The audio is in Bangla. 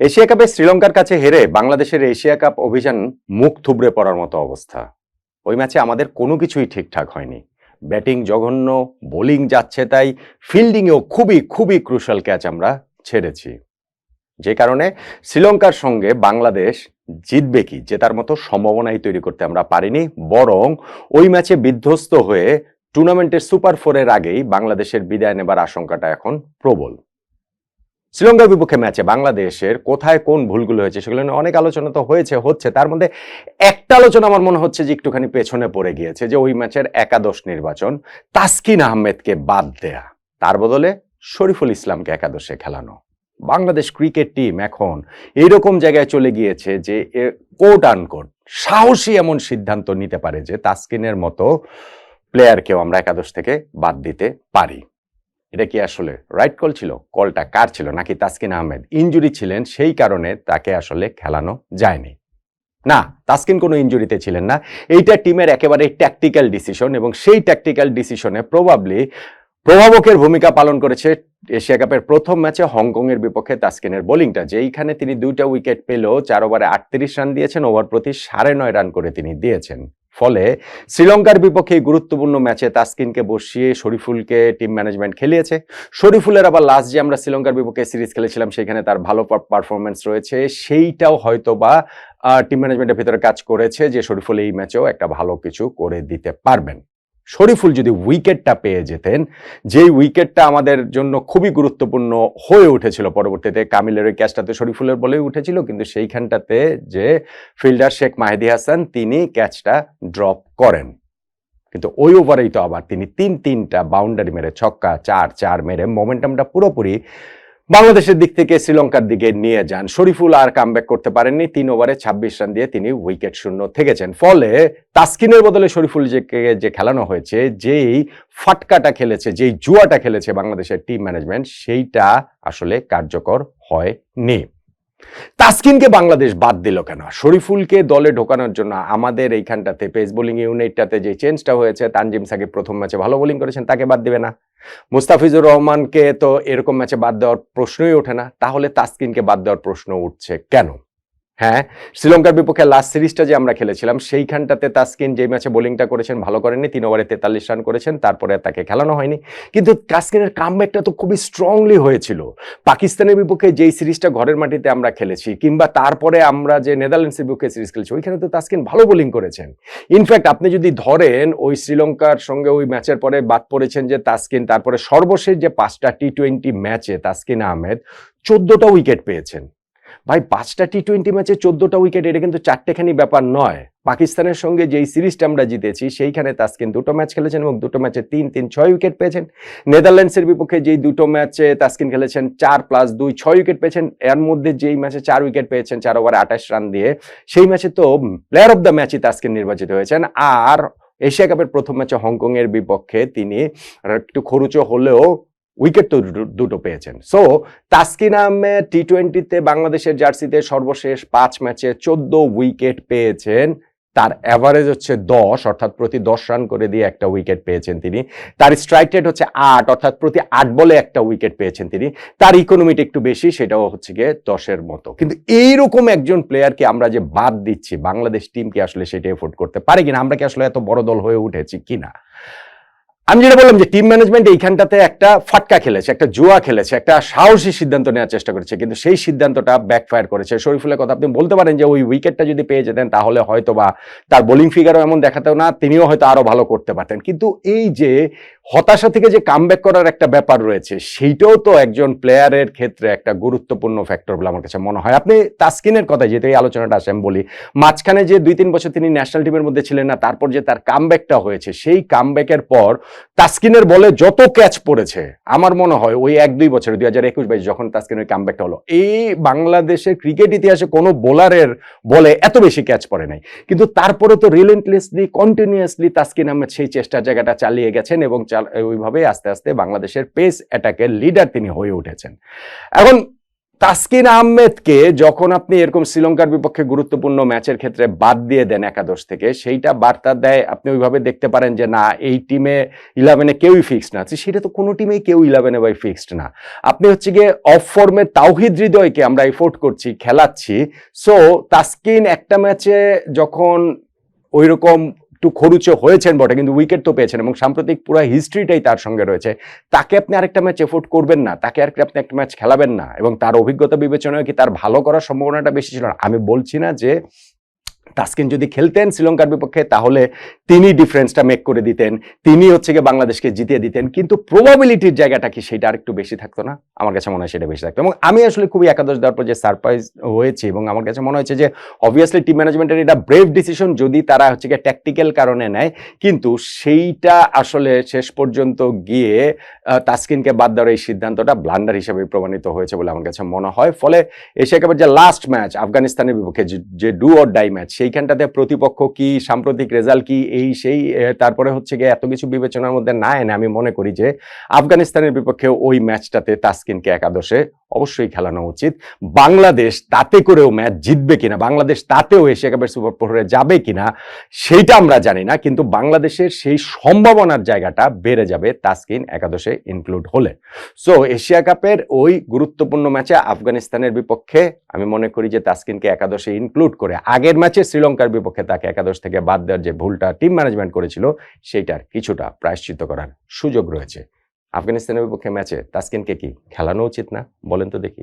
এশিয়া কাপে শ্রীলঙ্কার কাছে হেরে বাংলাদেশের এশিয়া কাপ অভিযান মুখ থুবড়ে পড়ার মতো অবস্থা। ওই ম্যাচে আমাদের কোনো কিছুই ঠিকঠাক হয়নি। ব্যাটিং জঘন্য, বোলিং যাচ্ছে তাই ফিল্ডিংয়েও খুবই খুবই ক্রুশাল ক্যাচ আমরা ছেড়েছি। যে কারণে শ্রীলঙ্কার সঙ্গে বাংলাদেশ জিতবে কি জেতার মতো সম্ভাবনাই তৈরি করতে আমরা পারিনি, বরং ওই ম্যাচে বিধ্বস্ত হয়ে টুর্নামেন্টের সুপার ফোরের আগেই বাংলাদেশের বিদায় নেবার আশঙ্কাটা এখন প্রবল। শ্রীলঙ্কার বিপক্ষে ম্যাচে বাংলাদেশের কোথায় কোন ভুলগুলো হয়েছে সেগুলো নিয়ে অনেক আলোচনা তো হয়েছে, হচ্ছে। তার মধ্যে একটা আলোচনা আমার মনে হচ্ছে যে একটুখানি পেছনে পড়ে গিয়েছে, যে ওই ম্যাচের একাদশ নির্বাচন তাসকিন আহমেদকে বাদ দেয়া। তার বদলে শরীফুল ইসলামকে একাদশে খেলানো। বাংলাদেশ ক্রিকেট টিম এখন এইরকম জায়গায় চলে গিয়েছে যে কোট আনকোট সাহসী এমন সিদ্ধান্ত নিতে পারে যে তাসকিনের মতো প্লেয়ারকেও আমরা একাদশ থেকে বাদ দিতে পারি। এটা কি আসলে রাইট কল ছিল? কলটা কার ছিল? নাকি তাসকিন আহমেদ? ইঞ্জুরি ছিলেন, সেই কারণে তাকে আসলে খেলানো যায়নি। না, তাসকিন কোনো ইঞ্জুরিতে ছিলেন না। এইটা টিমের একেবারে ট্যাকটিক্যাল ডিসিশন এবং সেই ট্যাকটিক্যাল ডিসিশনে প্রবাবলি প্রভাবকের ভূমিকা পালন করেছে এশিয়া কাপের প্রথম ম্যাচে হংকংয়ের বিপক্ষে তাসকিনের বোলিংটা, যেইখানে তিনি দুইটা উইকেট পেলেও চার ওভারে আটত্রিশ রান দিয়েছেন ওভার প্রতি সাড়ে নয় রান করে তিনি দিয়েছেন। ফলে শ্রীলঙ্কার বিপক্ষে গুরুত্বপূর্ণ ম্যাচে তাসকিনকে বসিয়ে শরীফুলকে টিম ম্যানেজমেন্ট খেলিয়েছে। শরীফুলের আবার লাস্ট যে আমরা শ্রীলঙ্কার বিপক্ষে সিরিজ খেলেছিলাম, সেখানে তার ভালো পারফরমেন্স রয়েছে। সেইটাও হয়তো বা টিম ম্যানেজমেন্টের ভিতরে কাজ করেছে যে শরীফুল এই ম্যাচেও একটা ভালো কিছু করে দিতে পারবেন। শরীফুল যদি উইকেটটা পেয়ে যেতেন, যেই উইকেটটা আমাদের জন্য খুবই গুরুত্বপূর্ণ হয়ে উঠেছিল পরবর্তীতে, কামিলের ওই ক্যাচটাতে শরীফুলের বলেই উঠেছিল, কিন্তু সেইখানটাতে যে ফিল্ডার শেখ মাহেদি হাসান, তিনি ক্যাচটা ড্রপ করেন। কিন্তু ওই ওভারেই তো আবার তিনি তিন তিনটা বাউন্ডারি মেরে ছক্কা, চার চার মেরে মোমেন্টামটা পুরোপুরি বাংলাদেশের দিক থেকে শ্রীলঙ্কার দিকে নিয়ে যান। শরীফুল আর কামব্যাক করতে পারেননি। তিন ওভারে ছাব্বিশ রান দিয়ে তিনি উইকেট শূন্য থেকেছেন। ফলে তাস্কিনের বদলে শরীফুল যে যে খেলানো হয়েছে, যেই ফাটকাটা খেলেছে, যেই জুয়াটা খেলেছে বাংলাদেশের টিম ম্যানেজমেন্ট সেইটা আসলে কার্যকর হয়নি। তাসকিনকে বাংলাদেশ বাদ দিল কেন? শরীফুলকে দলে ঢোকানোর জন্য আমাদের এইখানটাতে পেস বোলিং ইউনিটটাতে যে চেঞ্জটা হয়েছে, তানজিম সাকিব প্রথম ম্যাচে ভালো বোলিং করেছেন, তাকে বাদ দিবে না। মুস্তাফিজুর রহমানকে তো এরকম ম্যাচে বাদ দেওয়ার প্রশ্নই ওঠে না। তাহলে তাসকিনকে বাদ দেওয়ার প্রশ্ন উঠছে কেন? হ্যাঁ শ্রীলঙ্কার বিপক্ষে লাস্ট সিরিজটা যে আমরা খেলেছিলাম, সেইখানটাতে তাসকিন যে ম্যাচে বোলিংটা করেছেন, ভালো করেননি। তিন ওভারে তেতাল্লিশ রান করেছেন, তারপরে তাকে খেলানো হয়নি। কিন্তু তাসকিনের কামব্যাকটা তো খুবই স্ট্রংলি হয়েছিল। পাকিস্তানের বিপক্ষে যেই সিরিজটা ঘরের মাটিতে আমরা খেলেছি, কিংবা তারপরে আমরা যে নেদারল্যান্ডসের বিপক্ষে সিরিজ খেলেছি, ওইখানে তো তাসকিন ভালো বোলিং করেছেন। ইনফ্যাক্ট আপনি যদি ধরেন, ওই শ্রীলঙ্কার সঙ্গে ওই ম্যাচের পরে বাদ পড়েছেন যে তাসকিন, তারপরে সর্বশেষ যে পাঁচটা টি টোয়েন্টি ম্যাচে তাসকিন আহমেদ, চোদ্দটা উইকেট পেয়েছেন। ভাই, পাঁচটা টি টোয়েন্টি ম্যাচে চোদ্দটা উইকেট এটা কিন্তু চারটেখানি ব্যাপার নয়। পাকিস্তানের সঙ্গে যেই সিরিজটা আমরা জিতেছি, সেইখানে তাসকিন দুটো ম্যাচ খেলেছেন এবং দুটো ম্যাচে তিন তিন, ছয় উইকেট পেয়েছেন। নেদারল্যান্ডসের বিপক্ষে যেই দুটো ম্যাচে তাসকিন খেলেছেন, চার প্লাস দুই, ছয় উইকেট পেয়েছেন। এর মধ্যে যেই ম্যাচে চার উইকেট পেয়েছেন, চার ওভারে আঠাশ রান দিয়ে, সেই ম্যাচে তো প্লেয়ার অফ দ্য ম্যাচই তাসকিন নির্বাচিত হয়েছেন। আর এশিয়া কাপের প্রথম ম্যাচে হংকং এর বিপক্ষে তিনি একটু খরুচো হলেও উইকেট তো দুটো পেয়েছেন। সো তাসকিন আহমেদ টি টোয়েন্টিতে বাংলাদেশের জার্সিতে সর্বশেষ পাঁচ ম্যাচে চোদ্দ উইকেট পেয়েছেন। তার অ্যাভারেজ হচ্ছে দশ, অর্থাৎ প্রতি দশ রান করে দিয়ে একটা উইকেট পেয়েছেন তিনি। তার স্ট্রাইক রেট হচ্ছে আট, অর্থাৎ প্রতি আট বলে একটা উইকেট পেয়েছেন তিনি। তার ইকোনমিটা একটু বেশি, সেটাও হচ্ছে গিয়ে দশের মতো। কিন্তু এইরকম একজন প্লেয়ারকে আমরা যে বাদ দিচ্ছি, বাংলাদেশ টিমকে আসলে সেটা এফোর্ড করতে পারে কিনা, আমরা কি আসলে এত বড় দল হয়ে উঠেছি কিনা? আমি যেটা বললাম যে টিম ম্যানেজমেন্ট এইখানটাতে একটা ফাটকা খেলেছে, একটা জুয়া খেলেছে, একটা সাহসী সিদ্ধান্ত নেওয়ার চেষ্টা করেছে, কিন্তু সেই সিদ্ধান্তটা ব্যাকফায়ার করেছে। শরীফুলের কথা আপনি বলতে পারেন যে ওই উইকেটটা যদি পেয়ে যেতেন, তাহলে হয়তো বা তার বোলিং ফিগারও এমন দেখাতেও না, তিনিও হয়তো আরও ভালো করতে পারতেন। কিন্তু এই যে হতাশা থেকে যে কামব্যাক করার একটা ব্যাপার রয়েছে, সেইটাও তো একজন প্লেয়ারের ক্ষেত্রে একটা গুরুত্বপূর্ণ ফ্যাক্টর বলে আমার কাছে মনে হয়। আপনি তাস্কিনের কথা যেহেতু এই আলোচনাটা আসে, আমি বলি, মাঝখানে যে দুই তিন বছর তিনি ন্যাশনাল টিমের মধ্যে ছিলেন না, তারপর যে তার কামব্যাকটা হয়েছে, সেই কামব্যাকের পর তাস্কিনের বলে যত ক্যাচ পড়েছে, আমার মনে হয় ওই এক দুই বছরে, দুই হাজার একুশ বাইশ যখন তাস্কিনের কামব্যাকটা হলো, এই বাংলাদেশের ক্রিকেট ইতিহাসে কোনো বোলারের বলে এত বেশি ক্যাচ পড়ে নাই। কিন্তু তারপরে তো রিলেন্টলেসলি কন্টিনিউয়াসলি তাস্কিন আহমেদ সেই চেষ্টার জায়গাটা চালিয়ে গেছেন এবং ওইভাবে আস্তে আস্তে বাংলাদেশের পেস অ্যাটাকের লিডার তিনি হয়ে উঠেছেন। এখন তাসকিন আহমেদকে যখন আপনি এরকম শ্রীলঙ্কার বিপক্ষে গুরুত্বপূর্ণ ম্যাচের ক্ষেত্রে বাদ দিয়ে দেন একাদশ থেকে, সেইটা বার্তা দেয়, আপনি ওইভাবে দেখতে পারেন যে না, এই টিমে ইলেভেনে কেউই ফিক্সড না। সেটা তো কোনো টিমেই কেউ ইলেভেনে বাই ফিক্সড না। আপনি হচ্ছে গিয়ে অফ ফর্মে তাওহিদ হৃদয়কে আমরা এফোর্ট করছি, খেলাচ্ছি। সো তাসকিন একটা ম্যাচে যখন ওই রকম একটু খরুচে হয়েছেন বটে, কিন্তু উইকেট তো পেয়েছেন এবং সাম্প্রতিক পুরো হিস্ট্রিটাই তার সঙ্গে রয়েছে। তাকে আপনি আরেকটা ম্যাচ এফোর্ড করবেন না, তাকে আর আপনি একটা ম্যাচ খেলাবেন না এবং তার অভিজ্ঞতা বিবেচনায় কি তার ভালো করার সম্ভাবনাটা বেশি ছিল না? আমি বলছি না যে তাসকিন যদি খেলতেন শ্রীলঙ্কার বিপক্ষে, তাহলে তিনি ডিফারেন্সটা মেক করে দিতেন। তিনি হচ্ছে গিয়ে বাংলাদেশকে জিতিয়ে দিতেন। কিন্তু প্রবাবিলিটির জায়গাটা কি সেটা আরেকটু বেশি থাকতো না? আমার কাছে মনে হয় সেটা বেশি থাকতো। এবং আমি আসলে খুবই একাদশ দেওয়ার পর যে সারপ্রাইজ হয়েছে, এবং আমার কাছে মনে হয়েছে যে অবভিয়াসলি টিম ম্যানেজমেন্টের এটা ব্রেভ ডিসিশন যদি তারা হচ্ছে গিয়ে ট্যাকটিক্যাল কারণে নেয়, কিন্তু সেইটা আসলে শেষ পর্যন্ত গিয়ে তাসকিনকে বাদ দেওয়ার এই সিদ্ধান্তটা ব্লান্ডার হিসেবে প্রমাণিত হয়েছে বলে আমার কাছে মনে হয়। ফলে এশিয়া কাপের যে লাস্ট ম্যাচ আফগানিস্তানের বিপক্ষে যে ডু অর ডাই ম্যাচ সেইখানটাতে প্রতিপক্ষ কি, সাম্প্রতিক রেজাল্ট কি, এই সেই তারপরে হচ্ছে গিয়ে এত কিছু বিবেচনার মধ্যে না এনে আমি মনে করি যে আফগানিস্তানের বিপক্ষে ওই ম্যাচটাতে তাস্কিনকে একাদশে অবশ্যই খেলানো উচিত। বাংলাদেশ তাতে করেও ম্যাচ জিতবে কিনা, বাংলাদেশ তাতেও এশিয়া কাপের সুপার ফোরে যাবে কিনা, সেইটা আমরা জানি না, কিন্তু বাংলাদেশের সেই সম্ভাবনার জায়গাটা বেড়ে যাবে, তাসকিন একাদশে ইনক্লুড হলে। সো এশিয়া কাপের ওই গুরুত্বপূর্ণ ম্যাচে আফগানিস্তানের বিপক্ষে আমি মনে করি যে তাসকিনকে একাদশে ইনক্লুড করে, আগের ম্যাচে শ্রীলঙ্কার বিপক্ষে তাকে একাদশ থেকে বাদ দেওয়ার যে ভুলটা টিম ম্যানেজমেন্ট করেছিল, সেইটার কিছুটা প্রায়শ্চিত করার সুযোগ রয়েছে। আফগানিস্তানের বিপক্ষে ম্যাচে তাসকিনকে কি খেলানো উচিত না? বলেন তো দেখি।